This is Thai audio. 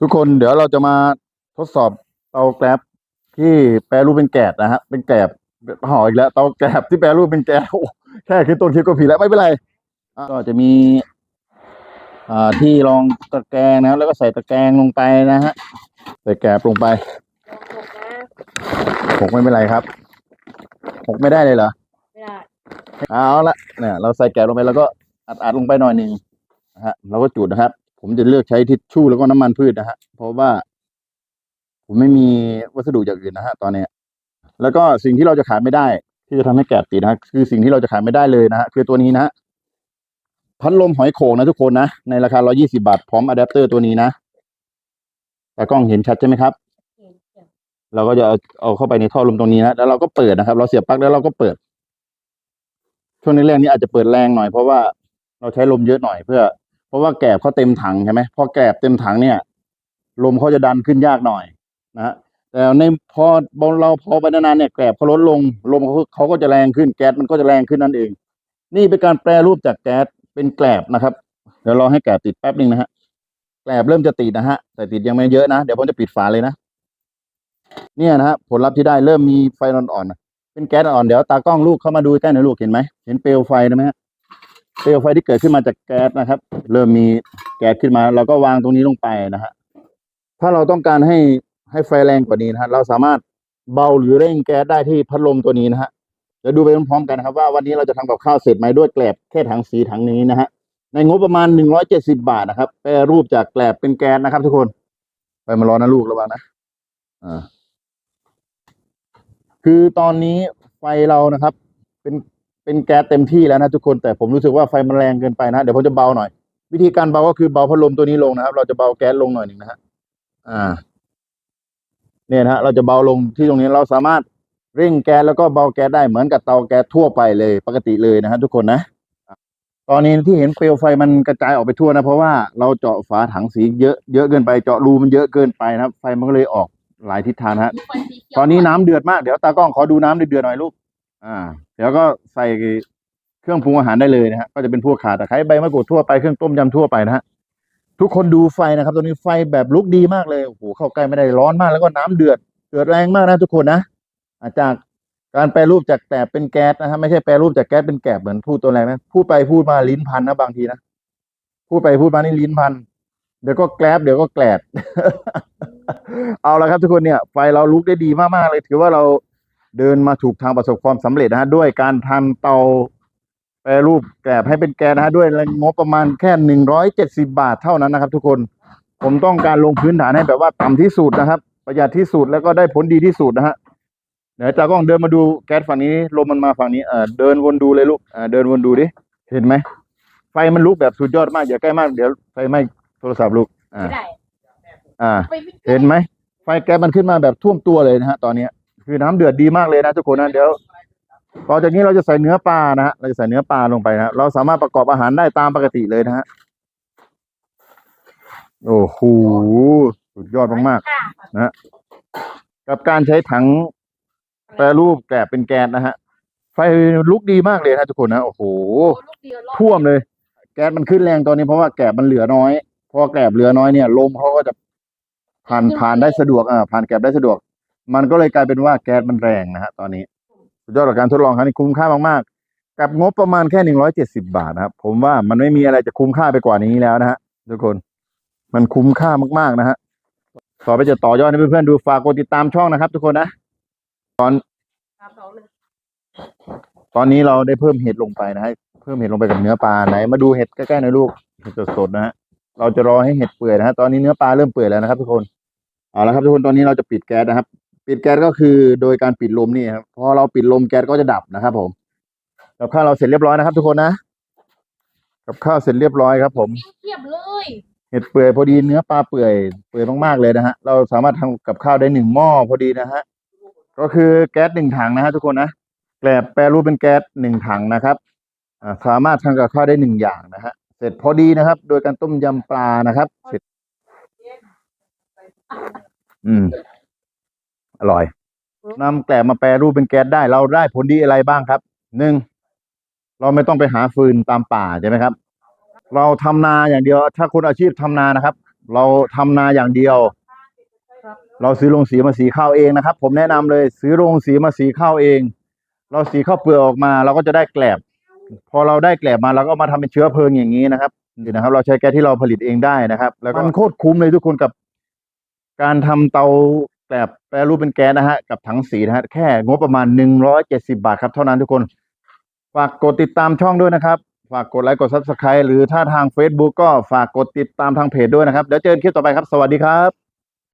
ทุกคนเดี๋ยวเราจะมาทดสอบเตาแกลบที่แปรรูปเป็นแกบนะฮะเป็นแกบห่ออีกแล้วเตาแกลบที่แปรรูปเป็นแกบโอ้แค่คือต้นคิดก็ผิดแล้วไม่เป็นไรอะก็จะมีอ่าที่รองตะแกรงนะแล้วก็ใส่ตะแกรงลงไปนะฮะใส่แกบลงไปหกไม่เป็นไรครับหกไม่ได้เลยเหรอไม่ได้เอาละเนี่ยเราใส่แกะลงไปแล้วก็อัดอัดลงไปหน่อยหนึ่งนะฮะเราก็จุดนะครับ ผมจะเลือกใช้ทิชชู่แล้วก็น้ำมันพืชนะฮะ เพราะว่า ผมไม่มีวัสดุอย่างอื่นนะฮะ ตอนนี้ แล้วก็สิ่งที่เราจะขาดไม่ได้ ที่จะทำให้แกะติดนะะคือสิ่งที่เราจะขาดไม่ได้เลยนะฮะคือตัวนี้นะฮะพัดลมหอยโข่งนะทุกคนนะ ในราคา 120 บาท พร้อมอะแดปเตอร์ตัวนี้นะแต่กล้องเห็นชัดใช่ไหมครับเห็นเห็นเราก็จะเอาเอาเข้าไปในท่อลมตรงนี้นะ แล้วเราก็เปิดนะครับ เราเสียบปลั๊กแล้วเราก็เปิด ช่วงแรกๆนี้อาจจะเปิดแรงหน่อยเพราะว่าเราใช้ลมเยอะหน่อยเพื่อ เพราะว่าแกบเขาเต็มถังใช่ไหมพอแกบเต็มถังเนี่ย ลมเขาจะดันขึ้นยากหน่อยนะฮะแต่ในพอเราพอไปนานๆเนี่ยแกบเขาลดลงลมเขาเขาก็จะแรงขึ้นแก๊สมันก็จะแรงขึ้นนั่นเอง นี่เป็นการแปรรูปจากแก๊สเป็นแกลบนะครับ เดี๋ยวรอให้แกลบติดแป๊บหนึ่งนะฮะแกลบเริ่มจะติดนะฮะแต่ติดยังไม่เยอะนะเดี๋ยวผมจะปิดฝาเลยนะเนี่ยนะฮะผลลัพธ์ที่ได้เริ่มมีไฟอ่อนๆเป็นแก๊สอ่อนเดี๋ยวตากล้องลูกเข้ามาดูใกล้หน่อยลูกเห็นไหมเห็นเปลวไฟไหมฮะ เปลวไฟที่เกิดขึ้นมาจากแก๊สนะครับ เริ่มมีแก๊สขึ้นมา เราก็วางตรงนี้ลงไปนะฮะถ้าเราต้องการให้ให้ไฟแรงกว่านี้นะฮะเราสามารถเบาหรือเร่งแก๊สได้ที่พัดลมตัวนี้นะฮะเดี๋ยวดูไปพร้อมๆกันนะครับ ว่าวันนี้เราจะทำกับข้าวเสร็จไหมด้วยแกลบแค่ถังสีถังนี้นะฮะในงบประมาณหนึ่งร้อยเจ็ดสิบาทนะครับแปรรูปจากแกลบเป็นแก๊สนะครับ ทุกคนไปมารอนะลูกระวังนะอ่าคือตอนนี้ไฟเรานะครับ เป็น เป็นแก๊สเต็มที่แล้วนะทุกคนแต่ผมรู้สึกว่าไฟมันแรงเกินไปนะเดี๋ยวผมจะเบาหน่อย วิธีการเบาก็คือเบาพัดลมตัวนี้ลงนะครับ เราจะเบาแก๊สลงหน่อยหนึ่งนะฮะอ่า เนี่ยนะฮะเราจะเบาลงที่ตรงนี้เราสามารถเร่งแก๊สแล้วก็เบาแก๊สได้เหมือนกับเตาแก๊สทั่วไปเลยปกติเลยนะฮะทุกคนนะตอนนี้ที่เห็นเปลวไฟมันกระจายออกไปทั่วนะเพราะว่าเราเจาะฝาถังสีเยอะเยอะเกินไปเจาะรูมันเยอะเกินไปนะครับ ไฟมันก็เลยออกหลายทิศทางนะฮะมีไฟสีเขียวตอนนี้น้ำเดือดมากเดี๋ยวตากล้องขอดูน้ำเดือดๆหน่อยลูก อ่าเดี๋ยวก็ใส่เครื่องปรุงอาหารได้เลยนะฮะก็จะเป็นพวกข่าตะไคร้ใบมะกรูดทั่วไปเครื่องต้มยำทั่วไปนะฮะทุกคนดูไฟนะครับตัวนี้ไฟแบบลุกดีมากเลยโอ้โหเข้าใกล้ไม่ได้ร้อนมากแล้วก็น้ำเดือดเดือดแรงมากนะทุกคนนะอาจากการแปรรูปจากแกลบเป็นแก๊สนะฮะไม่ใช่แปรรูปจากแก๊สเป็นแกลบเหมือนพูดตัวแรงนะพูดไปพูดมาลิ้นพันนะบางทีนะพูดไปพูดมานี่ลิ้นพันเดี๋ยวก็แกลบเดี๋ยวก็แกลดเอาละครับทุกคนเนี่ยไฟเราลุกได้ดีมากๆเลยถือว่าเรา เดินมาถูกทางประสบความสำเร็จนะฮะด้วยการทำเตาแปรรูปแกลบให้เป็นแกนนะฮะด้วยงบประมาณแค่หนึ่งร้อยเจ็ดสิบาทเท่านั้นนะครับ ทุกคนผมต้องการลงพื้นฐานให้แบบว่าต่ำที่สุดนะครับ ประหยัดที่สุดแล้วก็ได้ผลดีที่สุดนะฮะเดี๋ยวจากล้องเดินมาดูแก๊สฝั่งนี้ลมมันมาฝั่งนี้เออเดินวนดูเลยลูกเออเดินวนดูดิเห็นไหมไฟมันลุกแบบสุดยอดมากอย่าใกล้มากเดี๋ยวไฟไหม้โทรศัพท์ลูกอ่าไม่ได้อ่าไปไม่ได้เห็นไหมไฟแก๊สมันขึ้นมาแบบท่วมตัวเลยนะฮะตอนเนี้ย คือน้ำเดือดดีมากเลยนะทุกคนนะเดี๋ยวต่อจากนี้เราจะใส่เนื้อปลานะฮะเราจะใส่เนื้อปลาลงไปนะเราสามารถประกอบอาหารได้ตามปกติเลยนะฮะโอ้โหสุดยอดมากๆนะฮะกับการใช้ถังแปรรูปแกลบเป็นแกนนะฮะไฟลุกดีมากเลยนะทุกคนนะโอ้โหท่วมเลย แก๊สมันขึ้นแรงตอนนี้เพราะว่าแกบมันเหลือน้อยพอแกบเหลือน้อยเนี่ยลมเขาก็จะผ่านผ่านได้สะดวกอ่าผ่านแกบได้สะดวก มันก็เลยกลายเป็นว่าแก๊สมันแรงนะฮะตอนนี้ สุดยอดกับการทดลองครั้งนี้คุ้มค่ามากๆ กับงบประมาณแค่หนึ่งร้อยเจ็ดสิบาทนะครับ ผมว่ามันไม่มีอะไรจะคุ้มค่าไปกว่านี้แล้วนะฮะทุกคนมันคุ้มค่ามากๆนะฮะต่อไปจะต่อยอดให้เพื่อนๆดูฝากกดติดตามช่องนะครับ ทุกคนนะสามสอนตอนนี้เราได้เพิ่มเห็ดลงไปนะฮะเพิ่มเห็ดลงไปกับเนื้อปลาไหน มาดูเห็ดใกล้ๆหน่อยลูกเห็ดสดๆนะฮะเราจะรอให้เห็ดเปื่อยนะฮะตอนนี้เนื้อปลาเริ่มเปื่อยแล้วนะครับ ทุกคนเอาละครับทุกคนตอนนี้เราจะปิดแก๊สนะครับ ปิดแก๊สก็คือโดยการปิดลมนี่ครับพอเราปิดลมแก๊สก็จะดับนะครับ ผมกับข้าวเราเสร็จเรียบร้อยนะครับ ทุกคนนะกับข้าวเสร็จเรียบร้อยครับ ผมเทียบเลยเห็ดเปื่อยพอดีเนื้อปลาเปื่อยเปื่อยมากๆเลยนะฮะเราสามารถทำกับข้าวได้หนึ่งหม้อพอดีนะฮะก็คือแก๊สหนึ่งถังนะฮะทุกคนนะแกลบแปรรูปเป็นแก๊สหนึ่งถังนะครับอ่าสามารถทำกับข้าวได้หนึ่งอย่างนะฮะเสร็จพอดีนะครับ โดยการต้มยำปลานะครับ เสร็จ อืม อร่อยนำแกลบมาแปรรูปเป็นแก๊สได้ เราได้ผลดีอะไรบ้างครับหนึ่งเราไม่ต้องไปหาฟืนตามป่าใช่ไหมครับ เราทำนาอย่างเดียว ถ้าคนอาชีพทำนานะครับ เราทำนาอย่างเดียวครับเราซื้อโรงสีมาสีข้าวเองนะครับ ผมแนะนำเลย ซื้อโรงสีมาสีข้าวเอง เราสีข้าวเปลือกออกมา เราก็จะได้แกลบ พอเราได้แกลบมาเราก็มาทำเป็นเชื้อเพลิงอย่างนี้นะครับนี่นะครับ เราใช้แก๊สที่เราผลิตเองได้นะครับ แล้วก็มันโคตรคุ้มเลยทุกคนกับ การทำเตา แกลบแปรรูปเป็นแก๊สนะฮะกับถังสีนะฮะแค่งบประมาณหนึ่งร้อยเจ็ดสิบาทครับเท่านั้นทุกคน ฝากกดติดตามช่องด้วยนะครับ ฝากกดไลค์กดซับสไครต์หรือถ้าทาง Facebook ก็ฝากกดติดตามทางเพจด้วยนะครับ เดี๋ยวเจอกันคลิปต่อไปครับ สวัสดีครับ